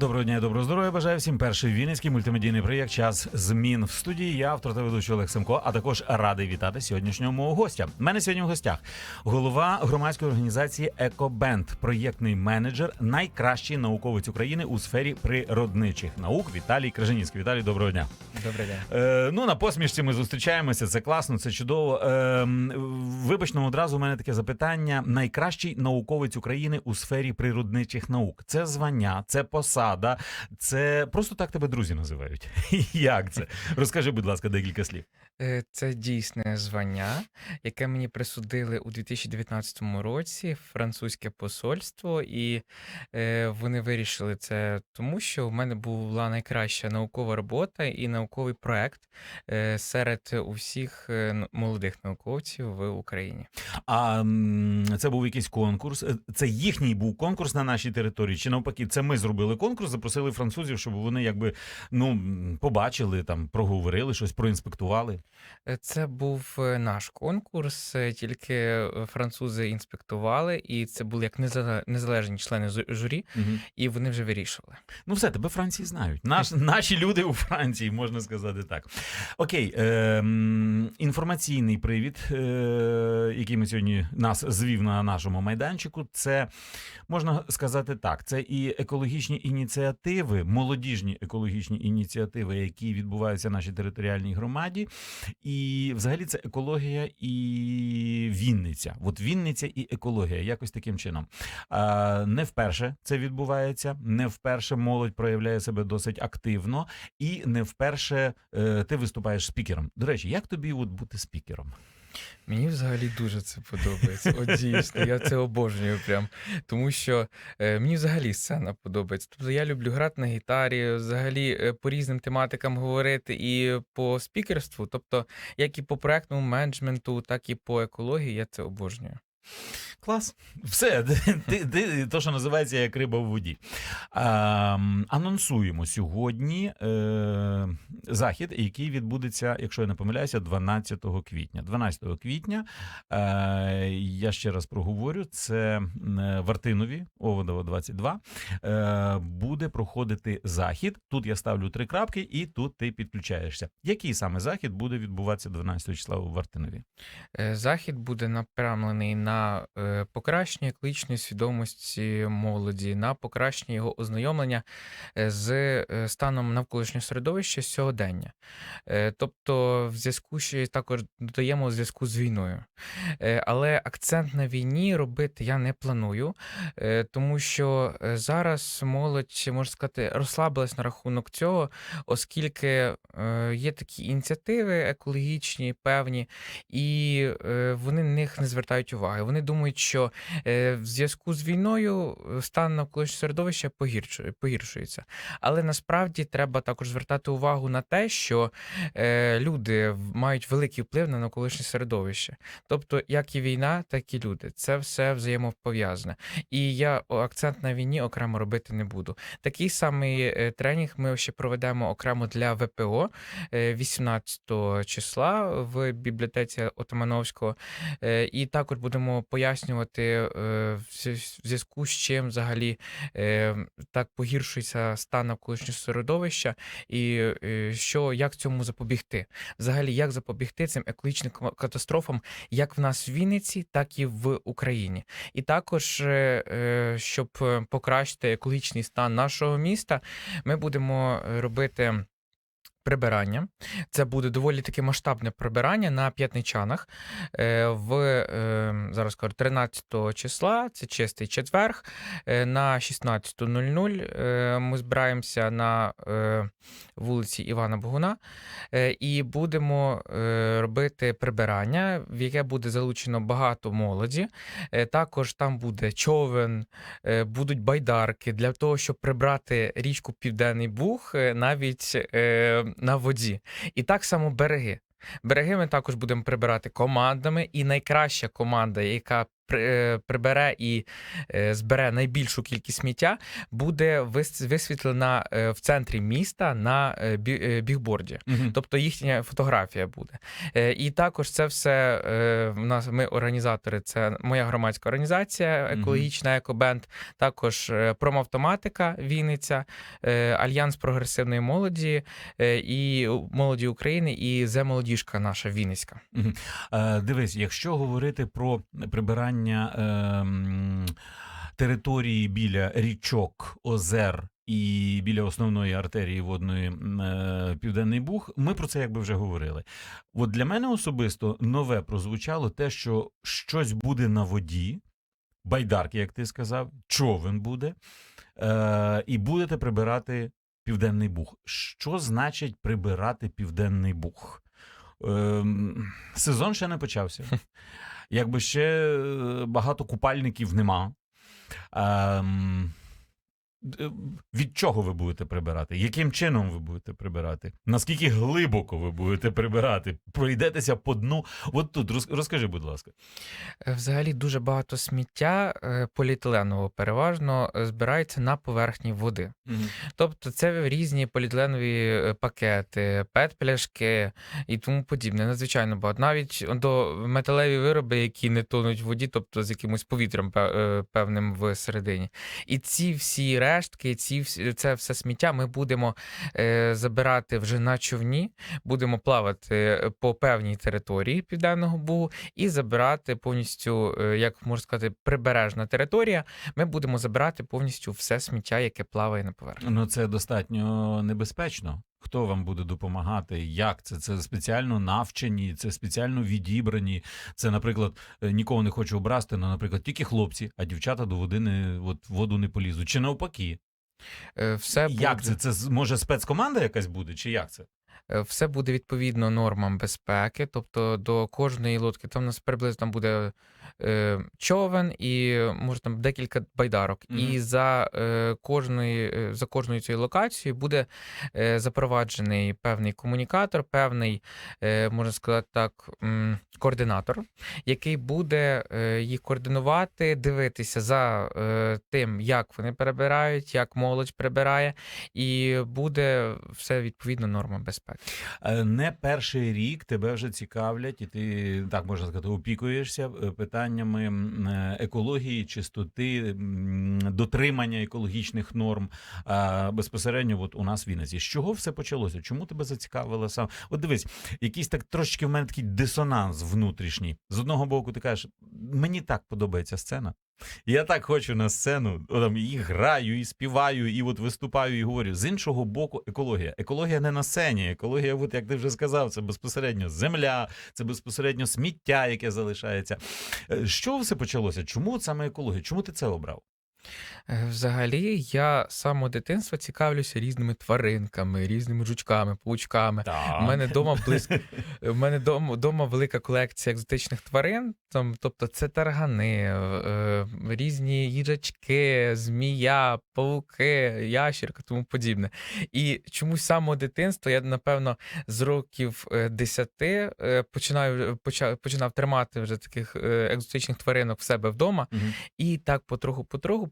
Доброго дня, і доброго здоров'я. Бажаю всім перший вінницький мультимедійний проєкт Час змін в студії. Я автор та ведучий Олег Семко, а також радий вітати сьогоднішнього мого гостя. У мене сьогодні в гостях голова громадської організації Екобенд, проєктний менеджер, найкращий науковець України у сфері природничих наук Віталій Крижанівський. Віталій, доброго дня. Добрий день. Е, ну на посмішці ми зустрічаємося. Це класно, це чудово. Е, м, вибач, ну, одразу у мене таке запитання: найкращий науковець України у сфері природничих наук. Це звання, це посада, це просто так тебе друзі називають. Як це? Розкажи, будь ласка, декілька слів. Е, Це дійсне звання, яке мені присудили у 2019 році французьке посольство, і е, вони вирішили це тому, що в мене була найкраща наукова робота і науковий проект е, серед усіх молодих науковців в Україні. А це був якийсь конкурс. Це їхній був конкурс на нашій території. Чи навпаки, це ми зробили конкурс, запросили французів, щоб вони якби ну побачили там, проговорили щось, проінспектували. Е, Це був е, наш конкурс, е, тільки французи інспектували, і це були як незалежні члени журі, Мгм. і вони вже вирішували. Ну, все, тебе Франції знають. Наш, наші люди у Франції, можна сказати так. Окей, е, інформаційний привід, е, який ми сьогодні нас звів на нашому майданчику, це можна сказати так: це і екологічні ініціативи, молодіжні екологічні ініціативи, які відбуваються в нашій територіальній громаді. І взагалі це екологія і Вінниця. От Вінниця і екологія, якось таким чином. Не вперше це відбувається, не вперше молодь проявляє себе досить активно, і не вперше е, ти виступаєш спікером. До речі, як тобі от бути спікером? Мені взагалі дуже це подобається. От дійсно, я це обожнюю прям. Тому що е, мені взагалі сцена подобається. Тобто я люблю грати на гітарі, взагалі е, по різним тематикам говорити і по спікерству, тобто як і по проектному менеджменту, так і по екології, я це обожнюю. Клас, все, ти, ти, то, що називається як риба в воді. А, анонсуємо сьогодні е, захід, який відбудеться, якщо я не помиляюся, 12 квітня. 12 квітня, е, я ще раз проговорю, це м, е, в Артинові, Оводово 22, е, буде проходити захід. Тут я ставлю три крапки, і тут ти підключаєшся. Який саме захід буде відбуватися 12 числа в Артинові? Е, Захід буде направлений на е, покращення екологічної свідомості молоді, на покращення його ознайомлення е, з е, станом навколишнього середовища сьогодення. Е, Тобто, в зв'язку ще також додаємо в зв'язку з війною. Але акцент на війні робити я не планую, тому що зараз молодь, можна сказати, розслабилась на рахунок цього, оскільки є такі ініціативи екологічні, певні, і вони на них не звертають уваги. Вони думають, що е, в зв'язку з війною е, стан навколишнього середовища погіршує- погіршується. Але насправді треба також звертати увагу на те, що е, люди мають великий вплив на навколишнє середовище. Тобто, як і війна, так і люди. Це все взаємопов'язане. І я акцент на війні окремо робити не буду. Такий самий тренінг ми ще проведемо окремо для ВПО е, 18 числа в бібліотеці Отамановського. І також будемо пояснювати, е, в зв'язку з чим взагалі е, так погіршується стан навколишнього середовища, і е, що як цьому запобігти. Взагалі, як запобігти цим екологічним катастрофам, як в нас в Вінниці, так і в Україні. І також, щоб покращити екологічний стан нашого міста, ми будемо робити. Прибирання це буде доволі таке масштабне прибирання на п'ятничанах е, в е, зараз кажу, 13 числа, це чистий четверг. е, На 16.00 е, ми збираємося на вулиці Івана Богуна і будемо робити прибирання, в яке буде залучено багато молоді. Також там буде човен, будуть байдарки для того, щоб прибрати річку Південний Буг навіть на воді. І так само береги. Береги ми також будемо прибирати командами, і найкраща команда, яка прибере і е, збере найбільшу кількість сміття, буде вис- висвітлена е, в центрі міста на е, бі- е, бігборді. Мгм. Тобто їхня фотографія буде. Е, І також це все е, в нас. Ми організатори. Це моя громадська організація, екологічна екобенд. Також е, промавтоматика Вінниця, е, Альянс прогресивної молоді е, і молоді України, і зе молодіжка наша Вінницька. Е, Дивись, якщо говорити про прибирання ем, території біля річок, озер і біля основної артерії водної е, Південний Буг, ми про це якби вже говорили. От для мене особисто нове прозвучало те, що щось буде на воді, байдарки, як ти сказав, човен буде, е, і будете прибирати Південний Буг. Що значить прибирати Південний Буг? Ем, сезон ще не почався. Якби ще е, багато купальників нема. Ем, від чого ви будете прибирати? Яким чином ви будете прибирати? Наскільки глибоко ви будете прибирати? Пройдетеся по дну? От тут розкажи, будь ласка. Е, Взагалі дуже багато сміття е, поліетиленового переважно е, збирається на поверхні води. Тобто це різні поліетиленові е, пакети, пет-пляшки і тому подібне. Надзвичайно багато. Навіть до металеві вироби, які не тонуть в воді, тобто з якимось повітрям пе- е, певним всередині. І ці всі рештки, ці це все сміття ми будемо е, забирати вже на човні, будемо плавати е, по певній території Південного Бугу і забирати повністю, е, як можна сказати, прибережна територія. Ми будемо забирати повністю все сміття, яке плаває на поверхні. Ну, це достатньо небезпечно. Хто вам буде допомагати? Як це? Це спеціально навчені, це спеціально відібрані. Це, наприклад, е, нікого не хочу обрасти, але, наприклад, тільки хлопці, а дівчата до води не от, воду не полізуть. Чи навпаки? Е, Все Як буде, це? Це може спецкоманда якась буде, чи як це? Е, все буде відповідно нормам безпеки. Тобто до кожної лодки там у нас приблизно буде е, човен і може там декілька байдарок. Мгм. І за е, кожної е, за кожною цією локацією буде е, запроваджений певний комунікатор, певний, е, можна сказати так, м, координатор, який буде е, їх координувати, дивитися за е, тим, як вони перебирають, як молодь прибирає, і буде все відповідно нормам безпеки. Е, Не перший рік тебе вже цікавлять, і ти так можна сказати, опікуєшся е, питаннями е, екології, чистоти, дотримання екологічних норм. Безпосередньо, от у нас в Вінниці. З чого все почалося? Чому тебе зацікавило сам? От дивись, якийсь так трошечки в мене такий дисонанс внутрішній. З одного боку, ти кажеш, мені так подобається сцена. Я так хочу на сцену, там, і граю, і співаю, і от виступаю, і говорю. З іншого боку, екологія. Екологія не на сцені. Екологія, от як ти вже сказав, це безпосередньо земля, це безпосередньо сміття, яке залишається. Що чого все почалося? Чому саме екологія? Чому ти це обрав? Е, Взагалі, я з самого дитинства цікавлюся різними тваринками, різними жучками, паучками. У мене вдома близько. в мене дома, дома велика колекція екзотичних тварин. Там, тобто, це таргани, е, різні їжачки, змія, павуки, ящірка, тому подібне. І чомусь самого дитинства я, напевно, з років е, 10 е, починаю почав, починав тримати вже таких е, екзотичних тваринок в себе вдома. Мгм. І так потроху-потроху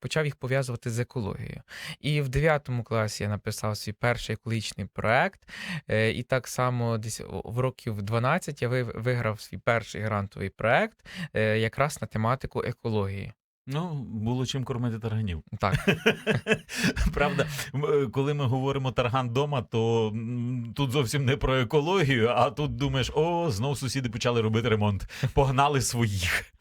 почав їх пов'язувати з екологією. І в 9 класі я написав свій перший екологічний проект. е, І так само десь в років 12 я виграв свій перший грантовий проект е, якраз на тематику екології. Боги. Ну, було чим кормити тарганів. Так, Правда, е, коли ми говоримо тарган дома, то тут зовсім не про екологію, а тут думаєш, о, знов сусіди почали робити ремонт, погнали своїх.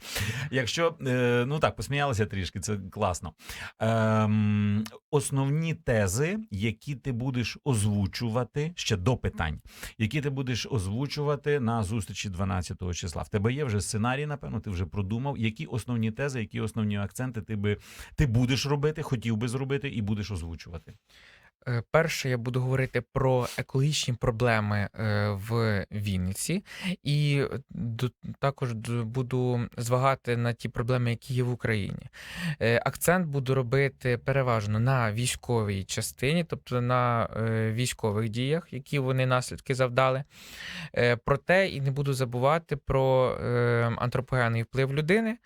Якщо е, ну так, посміялися трішки, це класно. Ем, основні тези, які ти будеш озвучувати ще до питань, які ти будеш озвучувати на зустрічі 12 числа. В тебе є вже сценарій, напевно, ти вже продумав, які основні тези, які основні акценти ти би ти будеш робити, хотів би зробити і будеш озвучувати. Е, Перше, я буду говорити про екологічні проблеми е, в Вінниці, і е, також буду звагати на ті проблеми, які є в Україні. Акцент буду робити переважно на військовій частині, тобто на військових діях, які вони наслідки завдали. Проте і не буду забувати про антропогенний вплив людини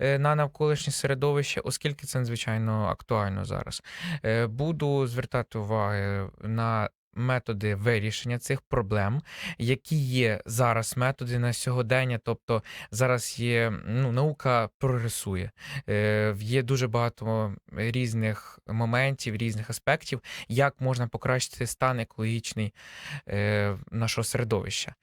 на навколишнє середовище, оскільки це надзвичайно актуально зараз. Буду звертати уваги на методи вирішення цих проблем, які є зараз методи на сьогодення. Тобто зараз є ну, наука прогресує. Е, Є дуже багато різних моментів, різних аспектів, як можна покращити стан екологічний е, нашого середовища.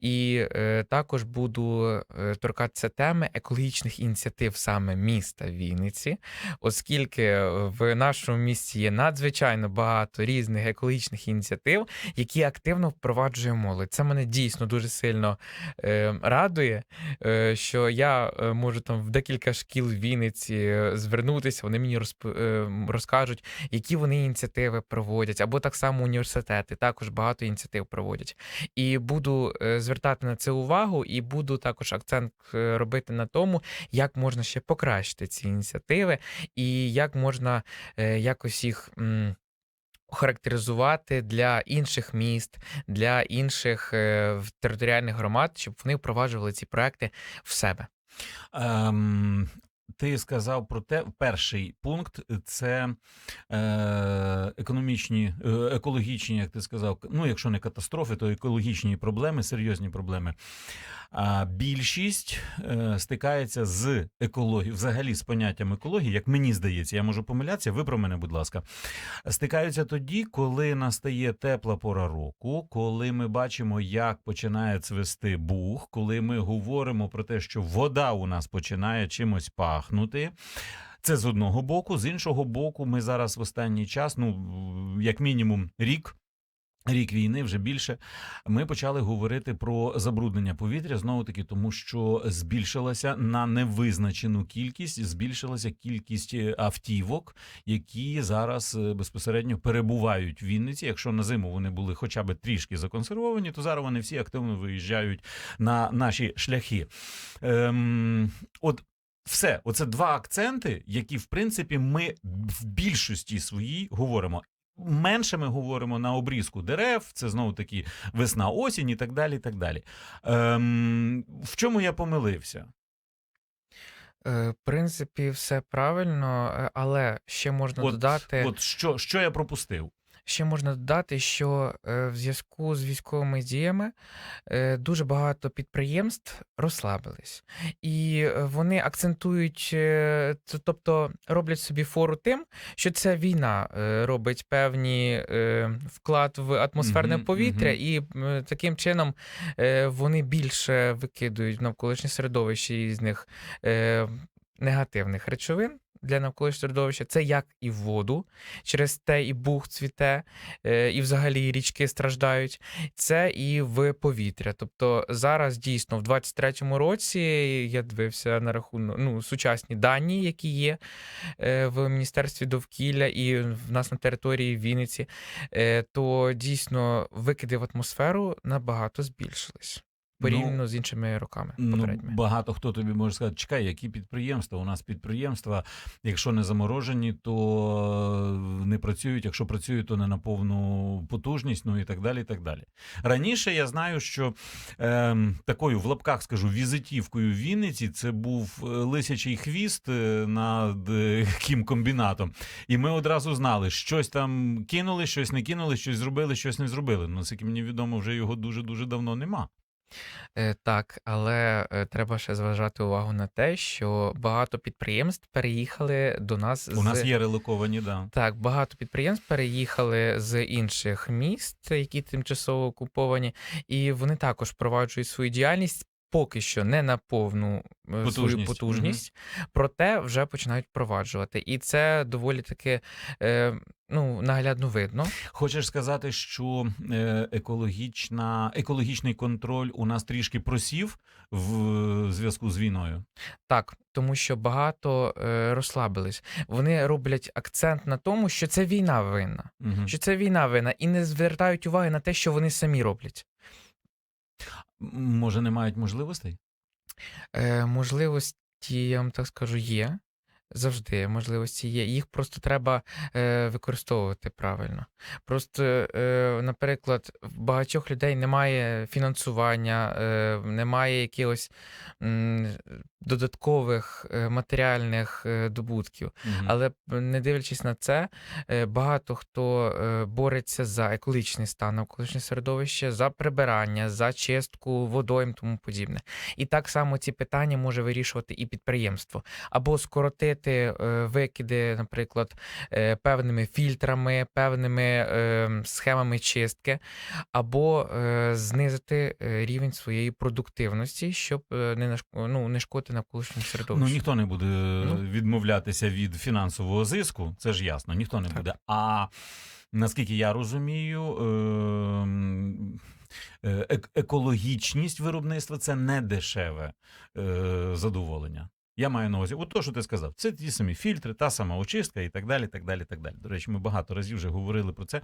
І е, також буду е, торкатися теми екологічних ініціатив саме міста Вінниці, оскільки в нашому місті є надзвичайно багато різних екологічних ініціатив, які активно впроваджує молодь. Це мене дійсно дуже сильно е, радує, е, що я е, можу там в декілька шкіл Вінниці е, звернутися, вони мені розп... е, розкажуть, які вони ініціативи проводять, або так само університети також багато ініціатив проводять. І буду звертати на це увагу, і буду також акцент робити на тому, як можна ще покращити ці ініціативи, і як можна якось їх. м, Охарактеризувати для інших міст, для інших е, територіальних громад, щоб вони впроваджували ці проекти в себе. Ем, ти сказав про те, перший пункт це е, економічні, е, екологічні, як ти сказав, ну якщо не катастрофи, то екологічні проблеми, серйозні проблеми. А більшість е, стикається з екологією, взагалі з поняттям екології, як мені здається, я можу помилятися, ви про мене, будь ласка. Стикаються тоді, коли настає тепла пора року, коли ми бачимо, як починає цвести бух, коли ми говоримо про те, що вода у нас починає чимось пахнути. Це з одного боку, з іншого боку, ми зараз в останній час, ну як мінімум, рік. Рік війни вже більше. Ми почали говорити про забруднення повітря знову таки, тому що збільшилася на невизначену кількість, збільшилася кількість е, автівок, які зараз е, безпосередньо перебувають в Вінниці. Якщо на зиму вони були хоча б трішки законсервовані, то зараз вони всі активно виїжджають на наші шляхи. Ем, от все, оце два акценти, які в принципі ми в більшості своїй говоримо. Менше ми говоримо на обрізку дерев, це знову таки весна, осінь і так далі. І так далі. Ем, в чому я помилився? Е, В принципі, все правильно, е, але ще можна От, додати. от що, що я пропустив? Ще можна додати, що е, в зв'язку з військовими діями е, дуже багато підприємств розслабились, і е, вони акцентують, тобто роблять собі фору тим, що ця війна робить певний вклад в атмосферне Мгм, повітря, мгм. і таким чином вони більше викидують навколишнє середовище із них негативних речовин. Для навколишнього середовища це як і в воду, через те і бух цвіте, е, і взагалі річки страждають. Це і в повітря. Тобто зараз дійсно в 23-му році я дивився на рахунок ну, сучасні дані, які є е, в Міністерстві довкілля і в нас на території Вінниці, е, то дійсно викиди в атмосферу набагато збільшились порівняно з іншими роками Ну, багато хто тобі може сказати, чекай, які підприємства? У нас підприємства, якщо не заморожені, то не працюють. Якщо працюють, то не на повну потужність, ну і так далі. і так далі. Раніше я знаю, що ем, такою в лапках скажу візитівкою в Вінниці це був е, лисячий хвіст е, над е, хімкомбінатом. І ми одразу знали, щось там кинули, щось не кинули, щось зробили, щось не зробили. Ну, наскільки мені відомо, вже його дуже дуже давно нема. Е, Так, але е, треба ще зважати увагу на те, що багато підприємств переїхали до нас У з нас є релоковані, да. так, багато підприємств переїхали з інших міст, які тимчасово окуповані, і вони також впроваджують свою діяльність. Поки що не на повну е, свою Потужність. потужність, проте вже починають впроваджувати. І це доволі таки е, ну, наглядно видно. Хочеш сказати, що е, екологічна, екологічний контроль у нас трішки просів в зв'язку з війною? Так, тому що багато е, розслабились. Вони роблять акцент на тому, що це війна винна. Угу. Що це війна винна, і не звертають уваги на те, що вони самі роблять. Може, не мають можливостей? Е, можливості, я вам так скажу, є. Завжди можливості є. Їх просто треба е, використовувати правильно. Просто, е, наприклад, в багатьох людей немає фінансування, е, немає якихось м, додаткових е, матеріальних е, добутків. Мгм. Але не дивлячись на це, е, багато хто бореться за екологічний стан навколишнє середовище, за прибирання, за чистку водойм, тому подібне. І так само ці питання може вирішувати і підприємство, або скоротити викиди, наприклад, певними фільтрами, певними схемами чистки, або знизити рівень своєї продуктивності, щоб не ну, не шкодити навколишньому середовищу. Ну ніхто не буде Ну. відмовлятися від фінансового зиску, це ж ясно, ніхто не Так. буде. А наскільки я розумію, ем, е, екологічність виробництва це не дешеве е, задоволення. Я маю на увазі, от то, що ти сказав, це ті самі фільтри, та сама очистка і так далі. так далі, так далі. До речі, ми багато разів вже говорили про це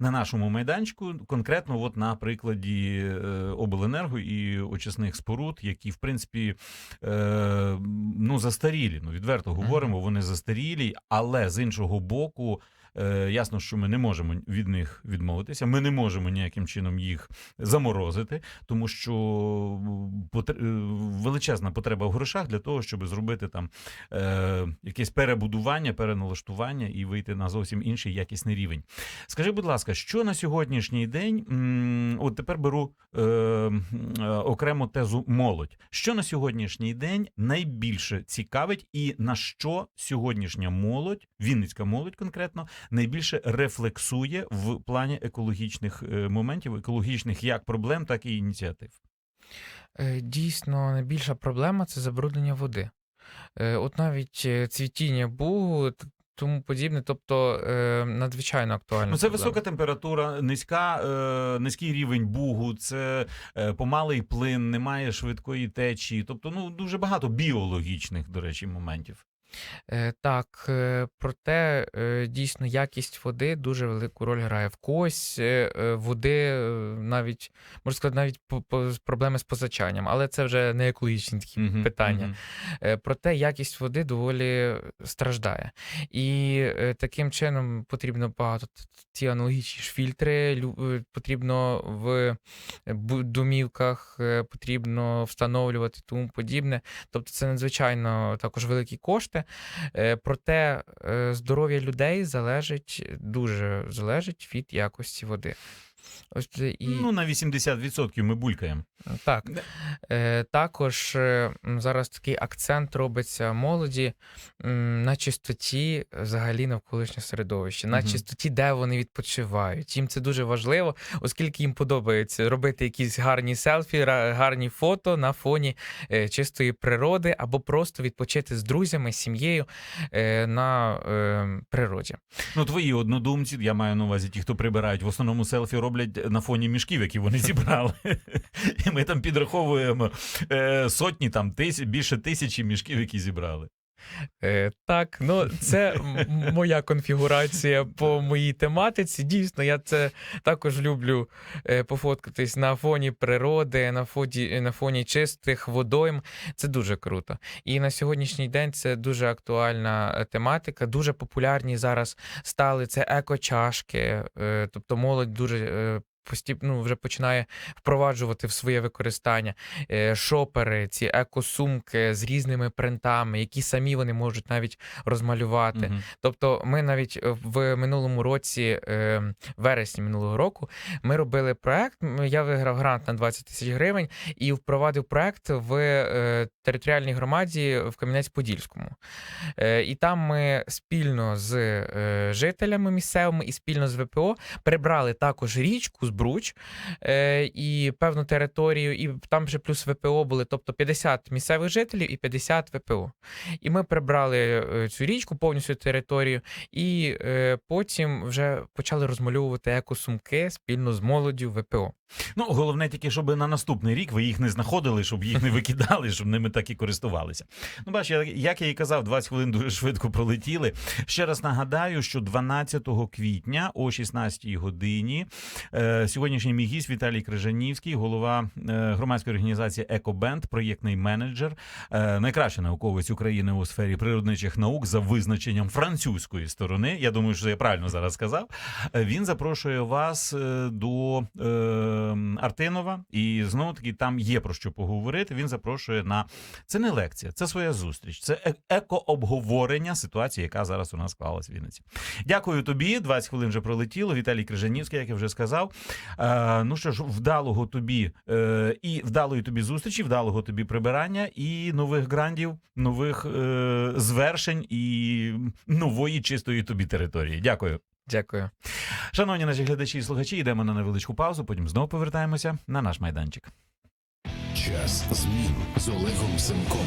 на нашому майданчику, конкретно от на прикладі е, обленерго і очисних споруд, які в принципі е, ну застарілі. Ну відверто говоримо, вони застарілі, але з іншого боку. Е, Ясно, що ми не можемо від них відмовитися. Ми не можемо ніяким чином їх заморозити, тому що потр- е, величезна потреба в грошах для того, щоб зробити там е, якесь перебудування, переналаштування і вийти на зовсім інший якісний рівень. Скажи, будь ласка, що на сьогоднішній день, от тепер беру е, е, окремо тезу молодь. Що на сьогоднішній день найбільше цікавить, і на що сьогоднішня молодь, вінницька молодь конкретно, найбільше рефлексує в плані екологічних е, моментів, екологічних як проблем, так і ініціатив? Е, Дійсно, найбільша проблема це забруднення води. Е, От навіть цвітіння бугу, тому подібне, тобто е, надзвичайно актуальна. Ну, це проблема. висока температура, низька, е, низький рівень бугу, це е, помалий плин, немає швидкої течії. Тобто, ну дуже багато біологічних, до речі, моментів. Е, Так, е, проте е, дійсно якість води дуже велику роль грає. В когось води навіть можна сказати, навіть проблеми з позачанням, але це вже не екологічні такі Мгм, питання. мгм. Е, Проте якість води доволі страждає. І таким чином потрібно багато ті аналогічні ж фільтри, потрібно в домівках, потрібно встановлювати тому подібне. Тобто це надзвичайно також великі кошти. Е, Проте е, здоров'я людей залежить дуже залежить від якості води. Ось і Ну, на 80% ми булькаємо. так. Е, також е, зараз такий акцент робиться молоді на чистоті взагалі навколишнього середовища, на чистоті, де вони відпочивають. Їм це дуже важливо, оскільки їм подобається робити якісь гарні селфі, гарні фото на фоні е, чистої природи, або просто відпочити з друзями, сім'єю е, на е, природі. Ну, твої однодумці, я маю на увазі ті, хто прибирають, в основному селфі роблять на фоні мішків, які вони зібрали. І ми там підраховуємо е, сотні, там тисяч, більше тисячі мішків, які зібрали. Е, так, ну це моя конфігурація по моїй тематиці. Дійсно, я це також люблю е, пофоткатись на фоні природи, на фоні, на фоні чистих водойм. Це дуже круто. І на сьогоднішній день це дуже актуальна е, тематика. Дуже популярні зараз стали це екочашки, е, тобто молодь дуже. Постіп- ну, вже починає впроваджувати в своє використання е, шопери, ці екосумки з різними принтами, які самі вони можуть навіть розмалювати. Мгм. Тобто, ми навіть е, в минулому році, е, вересні минулого року, ми робили проект. Я виграв грант на 20 тисяч гривень і впровадив проект в територіальній громаді в Кам'янець-Подільському. І там ми спільно з жителями місцевими і спільно з ВПО прибрали також річку з Бруч е, і певну територію, і там вже плюс ВПО були, тобто 50 місцевих жителів і 50 ВПО. І ми прибрали е, цю річку, повністю територію, і е, потім вже почали розмальовувати екосумки спільно з молоддю ВПО. Ну, головне тільки, щоб на наступний рік ви їх не знаходили, щоб їх не викидали, щоб ними так і користувалися. Ну, бач, як я і казав, 20 хвилин дуже швидко пролетіли. Ще раз нагадаю, що 12 квітня о 16 годині е, сьогоднішній мій гість Віталій Крижанівський, голова е, громадської організації Екобенд, проєктний менеджер, е, найкращий науковець України у сфері природничих наук за визначенням французької сторони. Я думаю, що я правильно зараз сказав. Е, Він запрошує вас до Артинова, і знову таки там є про що поговорити. Він запрошує на це не лекція, це своя зустріч, це еко-обговорення ситуації, яка зараз у нас склалась в Вінниці. Дякую тобі. 20 хвилин вже пролетіло. Віталій Крижанівський, як я вже сказав. Е, ну що ж, вдалого тобі е, і вдалої тобі зустрічі, вдалого тобі прибирання і нових грандів, нових е, звершень і нової чистої тобі території. Дякую. Дякую. Шановні наші глядачі і слухачі, йдемо на невеличку паузу, потім знову повертаємося на наш майданчик. Час змін з Олегом Семком.